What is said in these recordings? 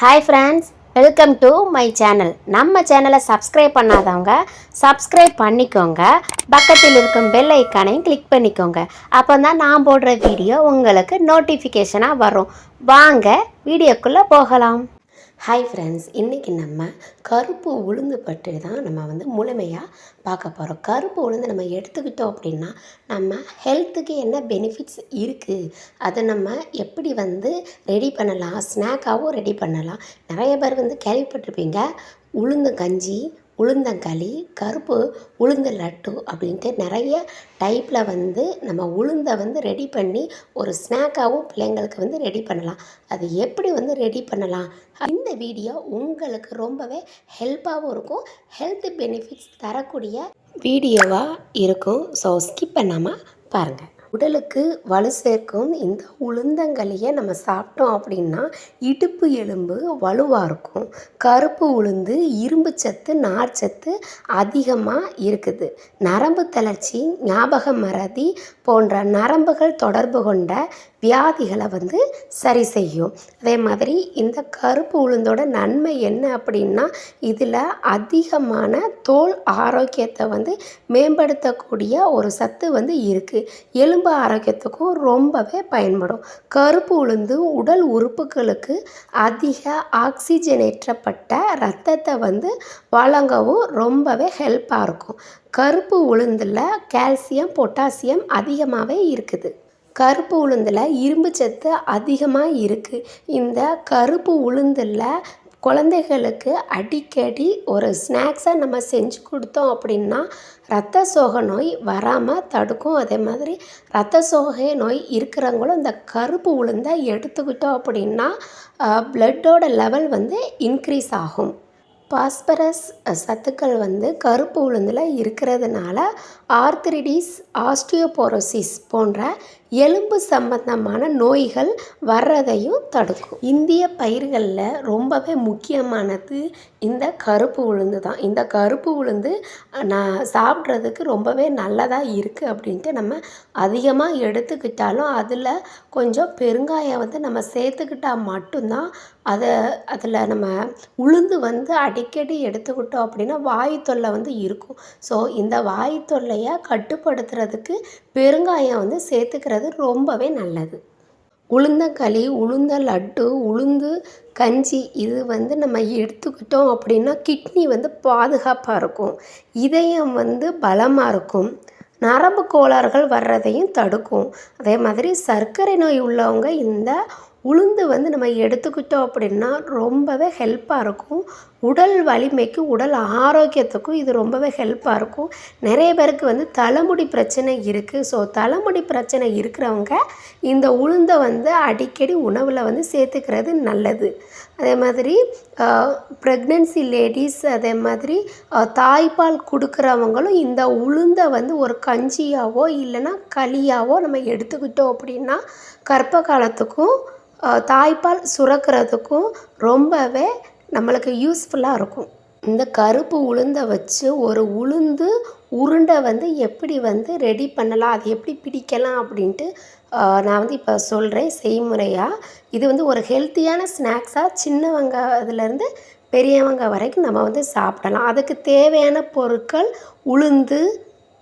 Hi friends welcome to my channel நம்ம சேனலை subscribe பண்ணாதவங்க சப்ஸ்கிரைப் பண்ணிக்கோங்க. பக்கத்தில் இருக்கும் பெல் ஐக்கானையும் கிளிக் பண்ணிக்கோங்க. அப்போ தான் நான் போடுற வீடியோ உங்களுக்கு நோட்டிஃபிகேஷனாக வரும். வாங்க வீடியோக்குள்ளே போகலாம். ஹாய் ஃப்ரெண்ட்ஸ் இன்றைக்கி நம்ம கருப்பு உளுந்து பற்றி தான் நம்ம வந்து முழுமையாக பார்க்க போகிறோம் கருப்பு உளுந்து நம்ம எடுத்துக்கிட்டோம் அப்படின்னா நம்ம ஹெல்த்துக்கு என்ன பெனிஃபிட்ஸ் இருக்குது அதை நம்ம எப்படி வந்து ரெடி பண்ணலாம்? ஸ்நாக்காகவும் ரெடி பண்ணலாம். நிறைய பேர் வந்து கேள்விப்பட்டிருப்பீங்க உளுந்து கஞ்சி உளுந்தங்களி கருப்பு உளுந்து லட்டு அப்படின்ட்டு நிறைய டைப்பில் வந்து நம்ம உளுந்தை வந்து ரெடி பண்ணி ஒரு ஸ்நாக்காகவும் பிள்ளைங்களுக்கு வந்து ரெடி பண்ணலாம். அது எப்படி வந்து ரெடி பண்ணலாம்? இந்த வீடியோ உங்களுக்கு ரொம்பவே ஹெல்ப்பாகவும் இருக்கும். ஹெல்த் பெனிஃபிட்ஸ் தரக்கூடிய வீடியோவாக இருக்கும். ஸோ ஸ்கிப் பண்ணாமல் பாருங்கள் உடலுக்கு வலு சேர்க்கும் இந்த உளுந்தங்களியை நம்ம சாப்பிட்டோம் அப்படின்னா இடுப்பு எலும்பு வலுவாக இருக்கும். கருப்பு உளுந்து இரும்பு சத்து நார்ச்சத்து அதிகமாக இருக்குது. நரம்பு தளர்ச்சி ஞாபக மறதி போன்ற நரம்புகள் தொடர்பு கொண்ட வியாதிகளை வந்து சரி செய்யும். அதே மாதிரி இந்த கருப்பு உளுந்தோட நன்மை என்ன அப்படின்னா இதில் அதிகமான தோல் ஆரோக்கியத்தை வந்து மேம்படுத்தக்கூடிய ஒரு சத்து வந்து இருக்குது எலும்பு ஆரோக்கியத்துக்கும் ரொம்பவே பயன்படும். கருப்பு உளுந்து உடல் உறுப்புகளுக்கு அதிக ஆக்சிஜனேற்றப்பட்ட ரத்தத்தை வந்து வழங்கவும் ரொம்பவே ஹெல்ப்பாக இருக்கும். கருப்பு உளுந்தில் கால்சியம் பொட்டாசியம் அதிகமாகவே இருக்குது. கருப்பு உளுந்தில் இரும்பு சத்து அதிகமாக இருக்குது இந்த கருப்பு உளுந்தில் குழந்தைகளுக்கு அடிக்கடி ஒரு ஸ்நாக்ஸை நம்ம செஞ்சு கொடுத்தோம் அப்படின்னா ரத்த சோகை நோய் வராமல் தடுக்கும். அதே மாதிரி ரத்த சோகை நோய் இருக்கிறவங்களும் இந்த கருப்பு உளுந்தை எடுத்துக்கிட்டோம் அப்படின்னா ப்ளட்டோட லெவல் வந்து இன்க்ரீஸ் ஆகும். பாஸ்பரஸ் சத்துக்கள் வந்து கருப்பு உளுந்தில் இருக்கிறதுனால ஆர்த்ரிடிஸ் ஆஸ்டியோபோரோசிஸ் போன்ற எலும்பு சம்பந்தமான நோய்கள் வர்றதையும் தடுக்கும். இந்திய பயிர்களில் ரொம்பவே முக்கியமானது இந்த கருப்பு உளுந்து தான். இந்த கருப்பு உளுந்து நான் சாப்பிட்றதுக்கு ரொம்பவே நல்லதாக இருக்குது அப்படின்ட்டு நம்ம அதிகமாக எடுத்துக்கிட்டாலும் அதில் கொஞ்சம் பெருங்காயம் வந்து நம்ம சேர்த்துக்கிட்டால் மட்டும்தான் அதை அதில் நம்ம உளுந்து வந்து அடிக்கடி எடுத்துக்கிட்டோம் அப்படின்னா வாய் தொல்லை வந்து இருக்கும். ஸோ இந்த வாய் தொல்லையை கட்டுப்படுத்துறதுக்கு பெருங்காயம் வந்து சேர்த்துக்கிறது ரொம்பவே நல்லது. உளுந்தங்களி உளுந்த லட்டு உளுந்து கஞ்சி இது வந்து நம்ம எடுத்துக்கிட்டோம் அப்படின்னா கிட்னி வந்து பாதுகாப்பாக இருக்கும். இதயம் வந்து பலமாக இருக்கும். நரம்பு கோளாறுகள் வர்றதையும் தடுக்கும். அதே மாதிரி சர்க்கரை நோய் உள்ளவங்க இந்த உளுந்து வந்து நம்ம எடுத்துக்கிட்டோம் அப்படின்னா ரொம்பவே ஹெல்ப்பாக இருக்கும். உடல் வலிமைக்கு உடல் ஆரோக்கியத்துக்கும் இது ரொம்பவே ஹெல்ப்பாக இருக்கும். நிறைய பேருக்கு வந்து தலைமுடி பிரச்சனை இருக்குது ஸோ தலைமுடி பிரச்சனை இருக்கிறவங்க இந்த உளுந்தை வந்து அடிக்கடி உணவில் வந்து சேர்த்துக்கிறது நல்லது. அதே மாதிரி ப்ரெக்னென்சி லேடிஸ் அதே மாதிரி தாய்ப்பால் கொடுக்குறவங்களும் இந்த உளுந்தை வந்து ஒரு கஞ்சியாவோ இல்லைன்னா களியாவோ நம்ம எடுத்துக்கிட்டோம் அப்படின்னா கர்ப்ப காலத்துக்கும் தாய்ப்பால் சுரக்கிறதுக்கும் ரொம்பவே நம்மளுக்கு யூஸ்ஃபுல்லாக இருக்கும். இந்த கருப்பு உளுந்தை வச்சு ஒரு உளுந்து உருண்டை வந்து எப்படி வந்து ரெடி பண்ணலாம் அது எப்படி பிடிக்கலாம் அப்படின்ட்டு நான் வந்து இப்போ சொல்கிறேன் செய்முறையாக இது வந்து ஒரு ஹெல்த்தியான ஸ்நாக்ஸாக சின்னவங்க அதுலேருந்து பெரியவங்க வரைக்கும் நம்ம வந்து சாப்பிடலாம். அதுக்கு தேவையான பொருட்கள் உளுந்து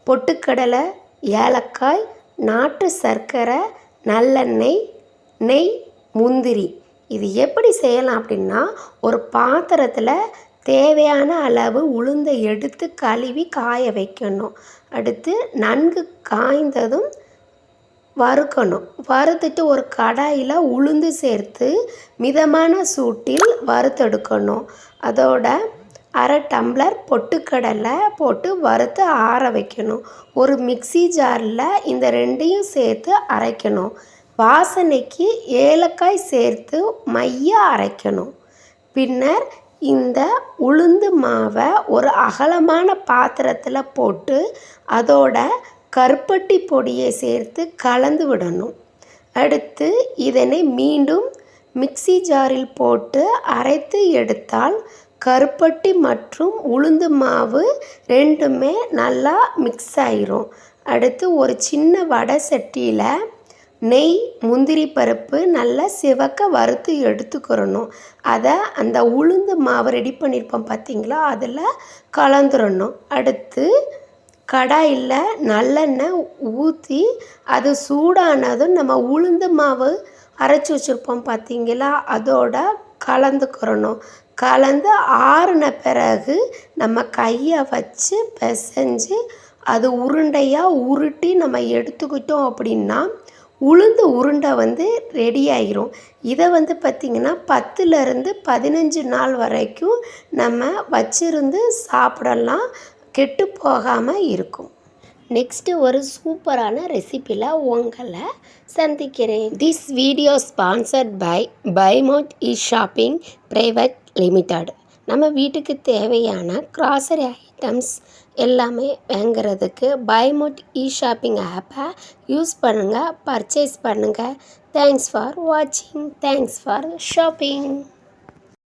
பொட்டுக்கடலை ஏலக்காய் நாட்டு சர்க்கரை நல்லெண்ணெய் நெய் முந்திரி. இது எப்படி செய்யலாம் அப்படின்னா ஒரு பாத்திரத்தில் தேவையான அளவு உளுந்தை எடுத்து கழுவி காய வைக்கணும். அடுத்து நன்கு காய்ந்ததும் வறுக்கணும். வறுத்துட்டு ஒரு கடாயில் உளுந்து சேர்த்து மிதமான சூட்டில் வறுத்தெடுக்கணும். அதோட அரை டம்ளர் பொட்டுக்கடலை போட்டு வறுத்து ஆற வைக்கணும். ஒரு மிக்சி ஜாரில் இந்த ரெண்டையும் சேர்த்து அரைக்கணும். வாசனைக்கு ஏலக்காய் சேர்த்து மைய அரைக்கணும். பின்னர் இந்த உளுந்து மாவை ஒரு அகலமான பாத்திரத்தில் போட்டு அதோட கருப்பட்டி பொடியை சேர்த்து கலந்து விடணும். அடுத்து இதனை மீண்டும் மிக்சி ஜாரில் போட்டு அரைத்து எடுத்தால் கருப்பட்டி மற்றும் உளுந்து மாவு ரெண்டுமே நல்லா மிக்ஸ் ஆயிரும். அடுத்து ஒரு சின்ன வடை சட்டியில் நெய் முந்திரி பருப்பு நல்லா சிவக்க வறுத்து எடுத்துக்கிறணும். அதை அந்த உளுந்து மாவு ரெடி பண்ணியிருப்போம் பார்த்தீங்களா அதில் கலந்துடணும் அடுத்து கடாயில் நல்லெண்ணெய் ஊற்றி அது சூடானதும் நம்ம உளுந்து மாவு அரைச்சி வச்சுருப்போம் பார்த்தீங்களா அதோட கலந்துக்கிறணும். கலந்து ஆறின பிறகு நம்ம கையை வச்சு பிசைஞ்சு அது உருண்டையாக உருட்டி நம்ம எடுத்துக்கிட்டோம் அப்படின்னா உளுந்து உருண்டை வந்து ரெடி ஆகிரும் இதை வந்து பார்த்திங்கன்னா பத்துலேருந்து பதினஞ்சு நாள் வரைக்கும் நம்ம வச்சிருந்து சாப்பிடலாம். கெட்டு போகாமல் இருக்கும். நெக்ஸ்ட்டு ஒரு சூப்பரான ரெசிப்பியில் உங்களை சந்திக்கிறேன். This video sponsored by Bymod e shopping private limited நம்ம வீட்டுக்கு தேவையான க்ராசரி ஐட்டம்ஸ் எல்லாமே வாங்குறதுக்கு பைமோட் இ ஷாப்பிங் ஆப்பை யூஸ் பண்ணுங்கள் பர்ச்சேஸ் பண்ணுங்கள் தேங்க்ஸ் ஃபார் வாட்சிங் தேங்க்ஸ் ஃபார் ஷாப்பிங்